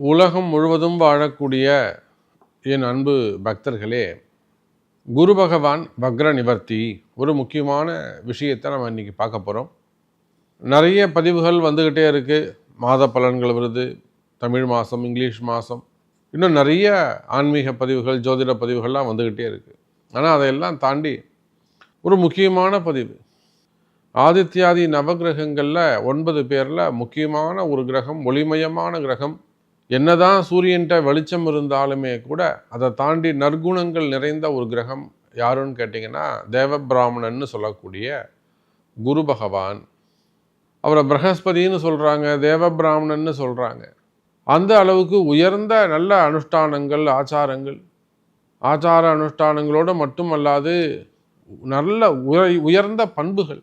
உலகம் முழுவதும் வாழக்கூடிய என் அன்பு பக்தர்களே குரு பகவான் வக்ர நிவர்த்தி ஒரு முக்கியமான விஷயத்தை நம்ம இன்றைக்கி பார்க்க போகிறோம் நிறைய பதிவுகள் வந்துக்கிட்டே இருக்குது மாத பலன்கள் வருது தமிழ் மாதம் இங்கிலீஷ் மாதம் இன்னும் நிறைய ஆன்மீக பதிவுகள் ஜோதிட பதிவுகள்லாம் வந்துக்கிட்டே இருக்குது ஆனால் அதையெல்லாம் தாண்டி ஒரு முக்கியமான பதிவு. ஆதித்யாதி நவகிரகங்களில் ஒன்பது பேரில் முக்கியமான ஒரு கிரகம் ஒளிமயமான கிரகம் என்னதான் சூரியன்ட்ட வெளிச்சம் இருந்தாலுமே கூட அதை தாண்டி நற்குணங்கள் நிறைந்த ஒரு கிரகம் யாருன்னு கேட்டிங்கன்னா தேவபிராமணன்னு சொல்லக்கூடிய குரு பகவான். அவரை பிரகஸ்பதின்னு சொல்கிறாங்க தேவபிராமணன்னு சொல்கிறாங்க அந்த அளவுக்கு உயர்ந்த நல்ல அனுஷ்டானங்கள் ஆச்சாரங்கள். ஆச்சார அனுஷ்டானங்களோடு மட்டுமல்லாது நல்ல உயர்ந்த பண்புகள்.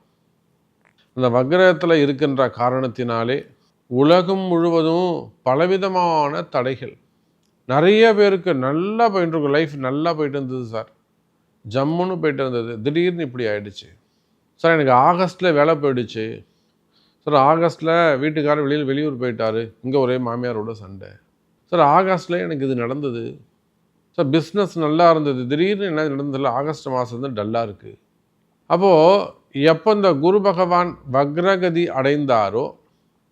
அந்த வக்ரத்தில் இருக்கின்ற காரணத்தினாலே உலகம் முழுவதும் பலவிதமான தடைகள். நிறைய பேருக்கு நல்லா போயிட்டு இருக்கும் லைஃப் நல்லா போயிட்டு இருந்தது சார் ஜம்முன்னு போயிட்டு இருந்தது. திடீர்னு இப்படி ஆயிடுச்சு. சார் எனக்கு ஆகஸ்ட்டில் வேலை போயிடுச்சு. சார் ஆகஸ்ட்டில் வீட்டுக்காரர் வெளியில் வெளியூர் போயிட்டார். இங்கே ஒரே மாமியாரோட சண்டை. சார் ஆகஸ்ட்டில் எனக்கு இது நடந்தது. சார் பிஸ்னஸ் நல்லா இருந்தது. திடீர்னு என்ன நடந்ததில்ல ஆகஸ்ட் மாதம் வந்து டல்லாக இருக்குது அப்போது எப்போ இந்த குரு பகவான் வக்ரகதி அடைந்தாரோ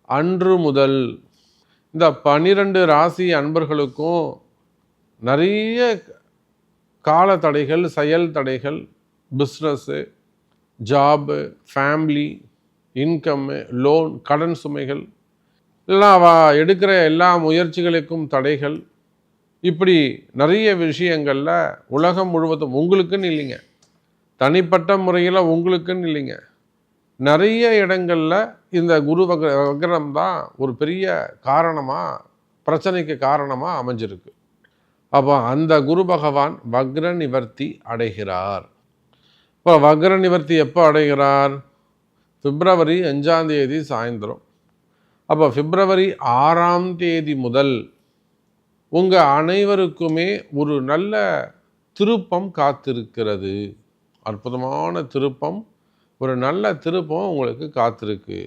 அன்று முதல் இந்த பனிரெண்டு ராசி அன்பர்களுக்கும் நிறைய கால தடைகள் செயல் தடைகள் business job family income loan கடன் சுமைகள் எல்லாம் அவ எடுக்கிற எல்லா முயற்சிகளுக்கும் தடைகள். இப்படி நிறைய விஷயங்களில் உலகம் முழுவதும் உங்களுக்குன்னு இல்லைங்க. தனிப்பட்ட முறையில் உங்களுக்குன்னு இல்லைங்க. நிறைய இடங்களில் இந்த குரு வக வக்ரம் தான் ஒரு பெரிய காரணமாக பிரச்சனைக்கு காரணமாக அமைஞ்சிருக்கு. அப்போ அந்த குரு பகவான் வக்ர நிவர்த்தி அடைகிறார். இப்போ வக்ர நிவர்த்தி எப்போ அடைகிறார்? பிப்ரவரி அஞ்சாம் தேதி சாயந்தரம். அப்போ பிப்ரவரி ஆறாம் தேதி முதல் உங்கள் அனைவருக்குமே ஒரு நல்ல திருப்பம் காத்திருக்கிறது. அற்புதமான திருப்பம். ஒரு நல்ல திருப்பம் உங்களுக்கு காத்திருக்கு.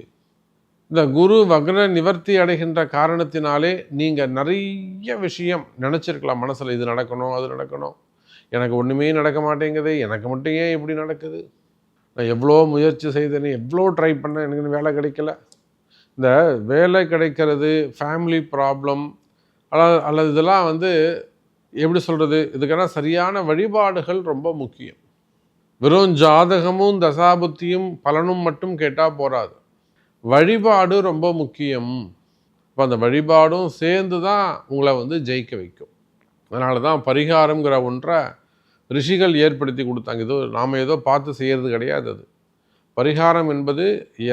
இந்த குரு வக்ர நிவர்த்தி அடைகின்ற காரணத்தினாலே நீங்கள் நிறைய விஷயம் நினச்சிருக்கலாம். மனசில் இது நடக்கணும் அது நடக்கணும். எனக்கு ஒன்றுமே நடக்க மாட்டேங்குது எனக்கு மட்டும் ஏன் இப்படி நடக்குது? நான் எவ்வளோ முயற்சி செய்தேன் எவ்வளோ ட்ரை பண்ணேன் எனக்கு வேலை கிடைக்கல. இந்த வேலை கிடைக்கிறது ஃபேமிலி ப்ராப்ளம் அல்லது அல்லது இதெல்லாம் வந்து எப்படி சொல்கிறது இதுக்கெல்லாம் சரியான வழிபாடுகள் ரொம்ப முக்கியம். வெறும் ஜாதகமும் தசாபுத்தியும் பலனும் மட்டும் கேட்டால் போகாது வழிபாடு ரொம்ப முக்கியம். இப்போ அந்த வழிபாடும் சேர்ந்து தான் உங்களை வந்து ஜெயிக்க வைக்கும். அதனால தான் பரிகாரங்கிற ஒன்றை ரிஷிகள் ஏற்படுத்தி கொடுத்தாங்க. ஏதோ நாம் ஏதோ பார்த்து செய்கிறது கிடையாது அது. பரிகாரம் என்பது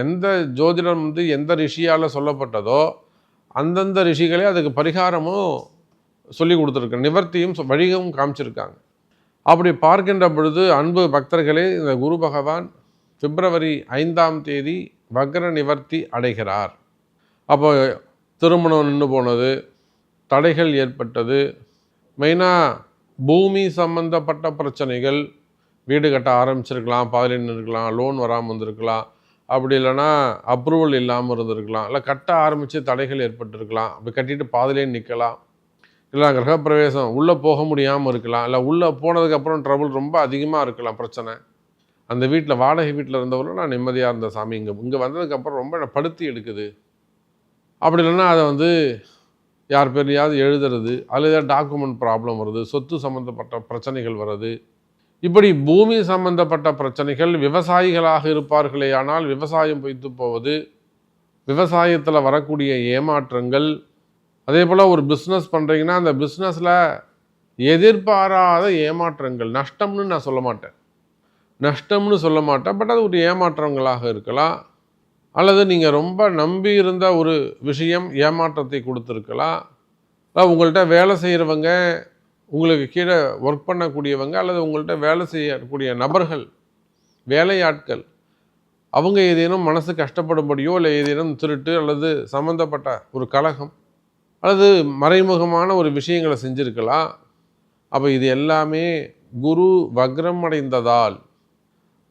எந்த ஜோதிடம் வந்து எந்த ரிஷியால் சொல்லப்பட்டதோ அந்தந்த ரிஷிகளே அதுக்கு பரிகாரமும் சொல்லி கொடுத்துருக்க நிவர்த்தியும் வழிகவும் காமிச்சிருக்காங்க. அப்படி பார்க்கின்ற பொழுது அன்பு பக்தர்களே இந்த குரு பகவான் பிப்ரவரி ஐந்தாம் தேதி வக்ர நிவர்த்தி அடைகிறார். அப்போ திருமணம் நின்று போனது தடைகள் ஏற்பட்டது. மெயினாக பூமி சம்பந்தப்பட்ட பிரச்சனைகள் வீடு கட்ட ஆரம்பிச்சிருக்கலாம் பாதியில் நின்றுருக்கலாம் லோன் வராமல் வந்திருக்கலாம். அப்படி இல்லைன்னா அப்ரூவல் இல்லாமல் இருந்திருக்கலாம். இல்லை கட்ட ஆரம்பித்து தடைகள் ஏற்பட்டிருக்கலாம். அப்படி கட்டிட்டு பாதிலே நிற்கலாம். இல்லை கிரகப்பிரவேசம். உள்ளே போக முடியாமல் இருக்கலாம். இல்லை உள்ளே போனதுக்கப்புறம் ட்ரபுள் ரொம்ப அதிகமாக இருக்கலாம் பிரச்சனை. அந்த வீட்டில் வாடகை வீட்டில் இருந்தவரை நான் நிம்மதியாக இருந்த சாமி இங்கே இங்கே வந்ததுக்கப்புறம் ரொம்ப படுத்தி எடுக்குது. அப்படி இல்லைன்னா அதை வந்து யார் பேர்லையாவது எழுதுறது அதில் ஏதாவது டாக்குமெண்ட் ப்ராப்ளம் வருது சொத்து சம்மந்தப்பட்ட பிரச்சனைகள் வருது இப்படி பூமி சம்பந்தப்பட்ட பிரச்சனைகள் விவசாயிகளாக இருப்பார்களே ஆனால் விவசாயம் பொய்த்து போவது விவசாயத்தில் வரக்கூடிய ஏமாற்றங்கள் அதே போல் ஒரு பிஸ்னஸ் பண்ணுறீங்கன்னா அந்த பிஸ்னஸில் எதிர்பாராத ஏமாற்றங்கள். நஷ்டம்னு நான் சொல்ல மாட்டேன். நஷ்டம்னு சொல்ல மாட்டேன். பட் அது ஒரு ஏமாற்றங்களாக இருக்கலாம். அல்லது நீங்கள் ரொம்ப நம்பி இருந்த ஒரு விஷயம் ஏமாற்றத்தை கொடுத்துருக்கலாம். உங்கள்கிட்ட வேலை செய்கிறவங்க உங்களுக்கு கீழே ஒர்க் பண்ணக்கூடியவங்க அல்லது உங்கள்கிட்ட வேலை செய்யக்கூடிய நபர்கள் வேலையாட்கள் அவங்க ஏதேனும் மனசு கஷ்டப்படும்படியோ இல்லை ஏதேனும் திருட்டு அல்லது சம்மந்தப்பட்ட ஒரு கழகம் அல்லது மறைமுகமான ஒரு விஷயங்களை செஞ்சுருக்கலாம். அப்போ இது எல்லாமே குரு வக்ரம் அடைந்ததால்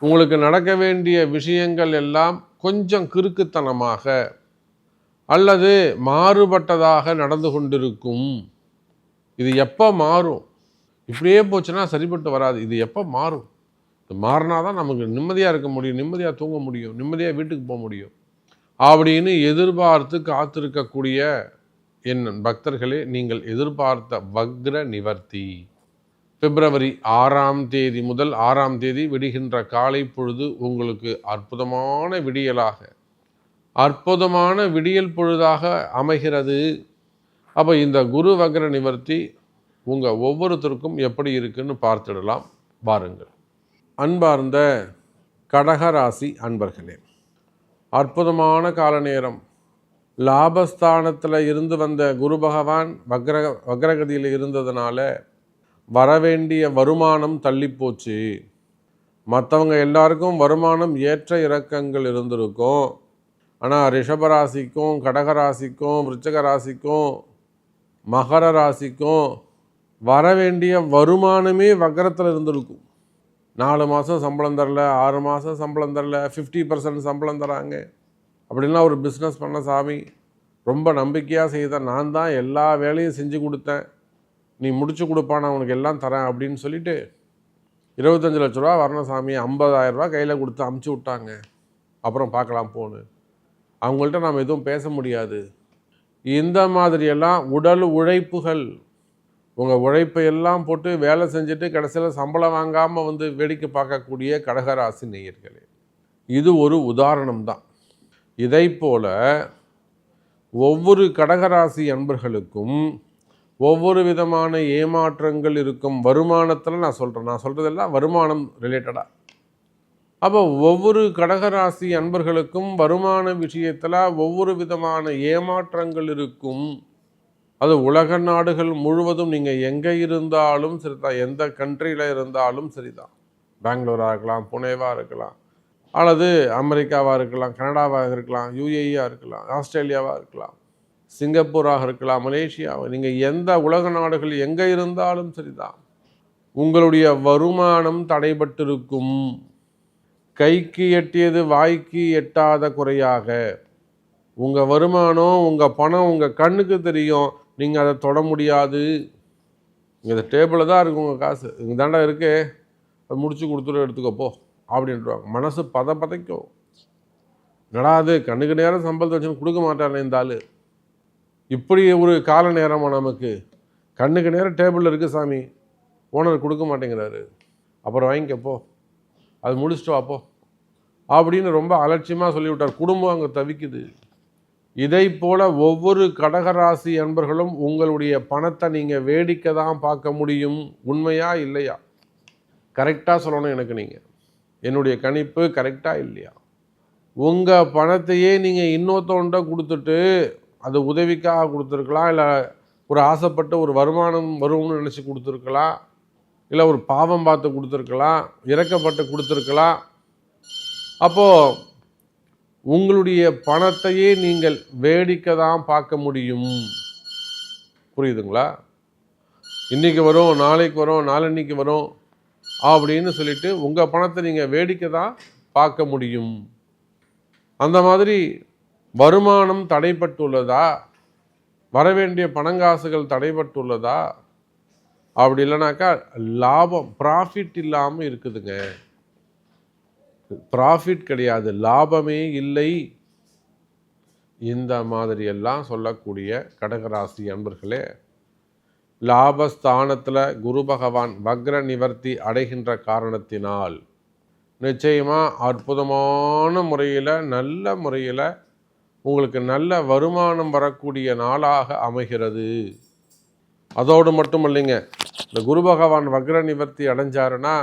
உங்களுக்கு நடக்க வேண்டிய விஷயங்கள் எல்லாம் கொஞ்சம் கிறுக்குத்தனமாக அல்லது மாறுபட்டதாக நடந்து கொண்டிருக்கும். இது எப்போ மாறும்? இப்படியே போச்சுன்னா சரிப்பட்டு வராது. இது எப்போ மாறும்? இது மாறினா தான் நமக்கு நிம்மதியாக இருக்க முடியும். நிம்மதியாக தூங்க முடியும். நிம்மதியாக வீட்டுக்கு போக முடியும். அப்படின்னு எதிர்பார்த்து காத்திருக்கக்கூடிய என் பக்தர்களே நீங்கள் எதிர்பார்த்த வக்ர நிவர்த்தி. பிப்ரவரி ஆறாம் தேதி முதல் ஆறாம் தேதி விடுகின்ற காலை பொழுது உங்களுக்கு அற்புதமான விடியலாக அற்புதமான விடியல் பொழுதாக அமைகிறது. அப்போ இந்த குரு வக்ர நிவர்த்தி உங்கள் ஒவ்வொருத்தருக்கும் எப்படி இருக்குன்னு பார்த்துடலாம். பாருங்கள் அன்பார்ந்த கடகராசி அன்பர்களே அற்புதமான கால நேரம் லாபஸ்தானத்தில் இருந்து வந்த குரு பகவான் வக்ர வக்ரகதியில் இருந்ததுனால வரவேண்டிய வருமானம் தள்ளிப்போச்சு. மற்றவங்க எல்லாருக்கும் வருமானம் ஏற்ற இறக்கங்கள் இருந்திருக்கும். ஆனால் ரிஷபராசிக்கும் கடகராசிக்கும் விருச்சக ராசிக்கும் மகர ராசிக்கும் வர வேண்டிய வருமானமே வக்கரத்தில் இருந்திருக்கும். நாலு மாதம் சம்பளம் தரல ஆறு மாதம் சம்பளம் தரல ஃபிஃப்டி பர்சன்ட் சம்பளம் தராங்க. அப்படின்லாம் ஒரு பிஸ்னஸ் பண்ண சாமி ரொம்ப நம்பிக்கையாக செய்த நான் தான் எல்லா வேலையும் செஞ்சு கொடுத்தேன். நீ முடிச்சு கொடுப்பா நான் உனக்கு எல்லாம் தரேன் அப்படின்னு சொல்லிட்டு இருபத்தஞ்சி லட்ச ரூபா வரணும் சாமி ஐம்பதாயிரரூபா கையில் கொடுத்து அமுச்சு விட்டாங்க. அப்புறம் பார்க்கலாம் போன்னு. அவங்கள்ட்ட நாம் எதுவும் பேச முடியாது. இந்த மாதிரியெல்லாம் உடல் உழைப்புகள். உங்கள் உழைப்பை எல்லாம் போட்டு வேலை செஞ்சுட்டு கடைசியில் சம்பளம் வாங்காமல் வந்து வேடிக்கை பார்க்கக்கூடிய கடகராசி நேயர்களே இது ஒரு உதாரணம் தான் இதை போல ஒவ்வொரு கடகராசி அன்பர்களுக்கும் ஒவ்வொரு விதமான ஏமாற்றங்கள் இருக்கும் வருமானத்தில் நான் சொல்கிறேன் நான் சொல்கிறதெல்லாம் வருமானம் ரிலேட்டடாக அப்போ ஒவ்வொரு கடகராசி அன்பர்களுக்கும் வருமான விஷயத்தில் ஒவ்வொரு விதமான ஏமாற்றங்கள் இருக்கும். அது உலக நாடுகள் முழுவதும் நீங்கள் எங்கே இருந்தாலும் சரிதான் எந்த கண்ட்ரியில் இருந்தாலும் சரிதான் பெங்களூராக இருக்கலாம் புனேவாக இருக்கலாம். அல்லது அமெரிக்காவாக இருக்கலாம் கனடாவாக இருக்கலாம் யூஏஇயாக இருக்கலாம் ஆஸ்திரேலியாவாக இருக்கலாம் சிங்கப்பூராக இருக்கலாம் மலேசியாவாக நீங்கள் எந்த உலக நாடுகள் எங்கே இருந்தாலும் சரிதான். உங்களுடைய வருமானம் தடைபட்டிருக்கும். கைக்கு எட்டியது வாய்க்கு எட்டாத குறையாக. உங்கள் வருமானம் உங்கள் பணம் உங்கள் கண்ணுக்கு தெரியும். நீங்கள் அதை தொட முடியாது. இந்த டேபிளில் தான் இருக்கும் உங்கள் காசு. இங்கே தாண்டா இருக்கே. அதை முடிச்சு கொடுத்துட்டு எடுத்துக்கப்போ அப்படின்றாங்க. மனசு பத பதைக்கும். நடாது கண்ணுக்கு நேரம் சம்பளத்தை வச்சு கொடுக்க மாட்டானே இந்த ஆள். இப்படி ஒரு கால நேரமாக நமக்கு. கண்ணுக்கு நேரம் டேபிளில் இருக்குது சாமி. ஓனர் கொடுக்க மாட்டேங்கிறாரு. அப்புறம் வாங்கிக்கப்போ அது முடிச்சுட்டு வாப்போ அப்படின்னு ரொம்ப அலட்சியமாக சொல்லிவிட்டார். குடும்பம் அங்கே தவிக்குது. இதை போல ஒவ்வொரு கடகராசி அன்பர்களும் உங்களுடைய பணத்தை நீங்கள் வேடிக்கை தான் பார்க்க முடியும். உண்மையா இல்லையா? கரெக்டாக சொல்லணும் எனக்கு நீங்கள் என்னுடைய கணிப்பு கரெக்டாக இல்லையா? உங்கள் பணத்தையே நீங்கள் இன்னொருத்தவன்ட்ட கொடுத்துட்டு அது உதவிக்காக கொடுத்துருக்கலாம் இல்லை ஒரு ஆசைப்பட்டு ஒரு வருமானம் வரும்னு நினச்சி கொடுத்துருக்கலாம் இல்லை ஒரு பாவம் பார்த்து கொடுத்துருக்கலாம் இறக்கப்பட்டு கொடுத்துருக்கலாம். அப்போது உங்களுடைய பணத்தையே நீங்கள் வேடிக்கை தான் பார்க்க முடியும். புரியுதுங்களா? இன்றைக்கி வரும் நாளைக்கு வரும் நாளன்னைக்கு வரும். அப்படின்னு சொல்லிட்டு உங்கள் பணத்தை நீங்கள் வேடிக்கை தான் பார்க்க முடியும். அந்த மாதிரி வருமானம் தடைப்பட்டுள்ளதா வரவேண்டிய பணங்காசுகள் தடைப்பட்டுள்ளதா அப்படி இல்லைனாக்கா லாபம் ப்ராஃபிட் இல்லாமல் இருக்குதுங்க. ப்ராஃபிட் கிடையாது லாபமே இல்லை. இந்த மாதிரியெல்லாம் சொல்லக்கூடிய கடகராசி அன்பர்களே லாபஸ்தானத்தில் குரு பகவான் வக்ர நிவர்த்தி அடைகின்ற காரணத்தினால் நிச்சயமாக அற்புதமான முறையில் நல்ல முறையில் உங்களுக்கு நல்ல வருமானம் வரக்கூடிய நாளாக அமைகிறது. அதோடு மட்டும் இல்லைங்க இந்த குரு பகவான் வக்ர நிவர்த்தி அடைஞ்சாருன்னா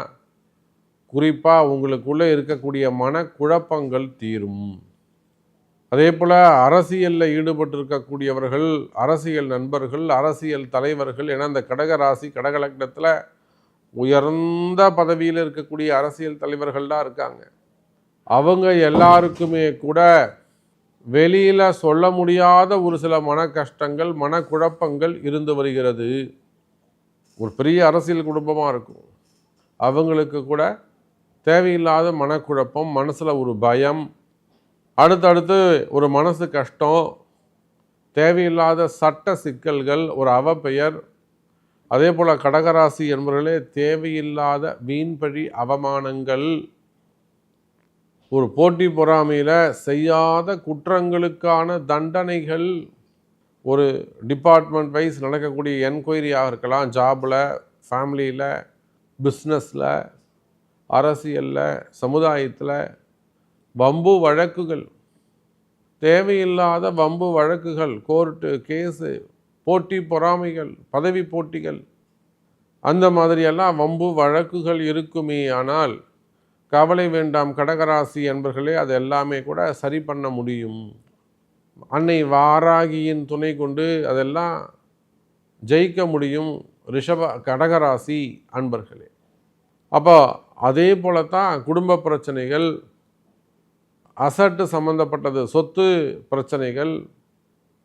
குறிப்பாக உங்களுக்குள்ளே இருக்கக்கூடிய மனக்குழப்பங்கள் தீரும். அதே போல் அரசியலில் ஈடுபட்டிருக்கக்கூடியவர்கள் அரசியல் நண்பர்கள் அரசியல் தலைவர்கள் என அந்த கடக ராசி கடகலக்னத்தில் உயர்ந்த பதவியில் இருக்கக்கூடிய அரசியல் தலைவர்கள்லாம் இருக்காங்க. அவங்க எல்லாருக்குமே கூட வெளியில் சொல்ல முடியாத ஒரு சில மன கஷ்டங்கள் மனக்குழப்பங்கள் இருந்து வருகிறது. ஒரு பெரிய அரசியல் குடும்பமாக இருக்கும். அவங்களுக்கு கூட தேவையில்லாத மனக்குழப்பம் மனசில் ஒரு பயம் அடுத்தடுத்து ஒரு மனசு கஷ்டம் தேவையில்லாத சட்ட சிக்கல்கள் ஒரு அவப்பெயர் அதே போல் கடகராசி என்பவர்களே தேவையில்லாத வீண்பழி அவமானங்கள் ஒரு போட்டி பொறாமையில் செய்யாத குற்றங்களுக்கான தண்டனைகள் ஒரு டிபார்ட்மெண்ட் வைஸ் நடக்கக்கூடிய என்கொயரியாக இருக்கலாம். ஜாபில் ஃபேமிலியில் பிஸ்னஸில் அரசியலில் சமுதாயத்தில் வம்பு வழக்குகள் தேவையில்லாத வம்பு வழக்குகள் கோர்ட்டு கேஸு போட்டி பொறாமைகள் பதவி போட்டிகள் அந்த மாதிரியெல்லாம் வம்பு வழக்குகள் இருக்குமே. ஆனால் கவலை வேண்டாம் கடகராசி என்பர்களே அது எல்லாமே கூட சரி பண்ண முடியும். அன்னை வாராகியின் துணை கொண்டு அதெல்லாம் ஜெயிக்க முடியும் ரிஷப கடகராசி அன்பர்களே. அப்போ அதே போல தான் குடும்ப பிரச்சனைகள் அசட்டு சம்மந்தப்பட்டது சொத்து பிரச்சனைகள்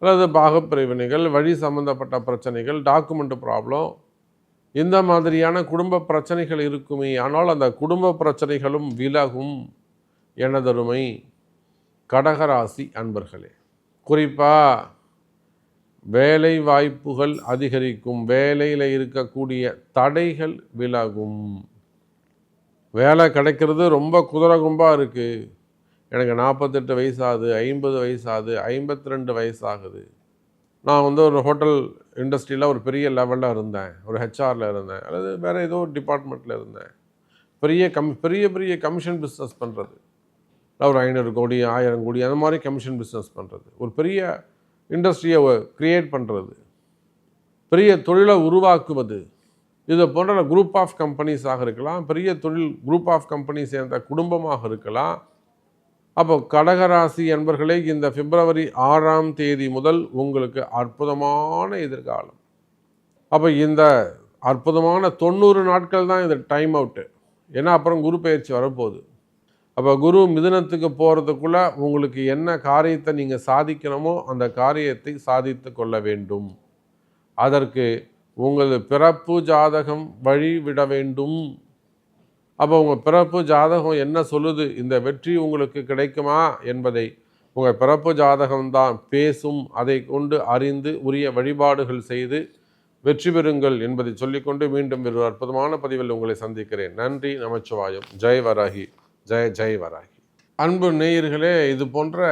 அல்லது பாகப்பிரிவினைகள் வழி சம்மந்தப்பட்ட பிரச்சனைகள் டாக்குமெண்ட் ப்ராப்ளம் இந்த மாதிரியான குடும்ப பிரச்சனைகள் இருக்குமே ஆனால் அந்த குடும்ப பிரச்சனைகளும் விலகும் எனதருமை கடகராசி அன்பர்களே. குறிப்பாக வேலை வாய்ப்புகள் அதிகரிக்கும் வேலையில் இருக்கக்கூடிய தடைகள் விலகும். வேலை கிடைக்கிறது ரொம்ப குதிரை கும்பாக இருக்குது எனக்கு நாற்பத்தெட்டு வயசாகுது ஐம்பது வயசாகுது ஐம்பத்தி ரெண்டு வயசாகுது. நான் வந்து ஒரு ஹோட்டல் இண்டஸ்ட்ரியில் ஒரு பெரிய லெவலில் இருந்தேன். ஒரு ஹெச்ஆரில் இருந்தேன். அல்லது வேறு ஏதோ ஒரு டிபார்ட்மெண்ட்டில் இருந்தேன். பெரிய கம் பெரிய பெரிய கமிஷன் பிஸ்னஸ் பண்ணுறது ஒரு ஐநூறு கோடி ஆயிரம் கோடி அந்த மாதிரி கமிஷன் பிஸ்னஸ் பண்ணுறது ஒரு பெரிய இண்டஸ்ட்ரியை க்ரியேட் பண்ணுறது பெரிய தொழிலை உருவாக்குவது. இது போன்ற குரூப் ஆஃப் கம்பெனிஸாக இருக்கலாம். பெரிய தொழில் குரூப் ஆஃப் கம்பெனி சேர்ந்த குடும்பமாக இருக்கலாம். அப்போ கடகராசி என்பர்களே இந்த பிப்ரவரி ஆறாம் தேதி முதல் உங்களுக்கு அற்புதமான எதிர்காலம். அப்போ இந்த அற்புதமான தொண்ணூறு நாட்கள் தான் இந்த டைம் அவுட்டு ஏன்னா அப்புறம் குரு பயிற்சி வரப்போகுது. அப்போ குரு மிதுனத்துக்கு போகிறதுக்குள்ளே உங்களுக்கு என்ன காரியத்தை நீங்கள் சாதிக்கணுமோ அந்த காரியத்தை சாதித்து கொள்ள வேண்டும். அதற்கு உங்களது பிறப்பு ஜாதகம் வழிவிட வேண்டும். அப்போ உங்கள் பிறப்பு ஜாதகம் என்ன சொல்லுது? இந்த வெற்றி உங்களுக்கு கிடைக்குமா? என்பதை உங்கள் பிறப்பு ஜாதகம்தான் பேசும் அதை கொண்டு அறிந்து உரிய வழிபாடுகள் செய்து வெற்றி பெறுங்கள் என்பதை சொல்லிக்கொண்டு மீண்டும் ஒரு அற்புதமான பதிவில் உங்களை சந்திக்கிறேன். நன்றி நமச்சிவாயம். ஜெய் வராகி. ஜெய ஜெய் வராகி. அன்பு நேயர்களே இது போன்ற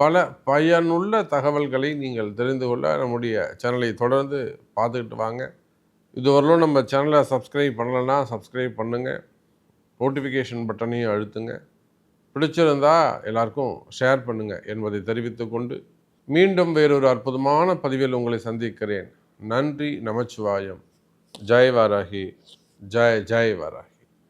பல பயனுள்ள தகவல்களை நீங்கள் தெரிந்து கொள்ள நம்முடைய சேனலை தொடர்ந்து பார்த்துக்கிட்டு வாங்க. இதுவரையிலும் நம்ம சேனலை சப்ஸ்கிரைப் பண்ணலைன்னா சப்ஸ்கிரைப் பண்ணுங்கள் நோட்டிஃபிகேஷன் பட்டனையும் அழுத்துங்க. பிடிச்சிருந்தா எல்லாருக்கும் ஷேர் பண்ணுங்கள் என்பதை தெரிவித்துக்கொண்டு மீண்டும் வேறொரு அற்புதமான பதிவில் உங்களை சந்திக்கிறேன். நன்றி நமச்சிவாயம். ஜெய் வாராகி. ஜெய் ஜெய் வாராகி.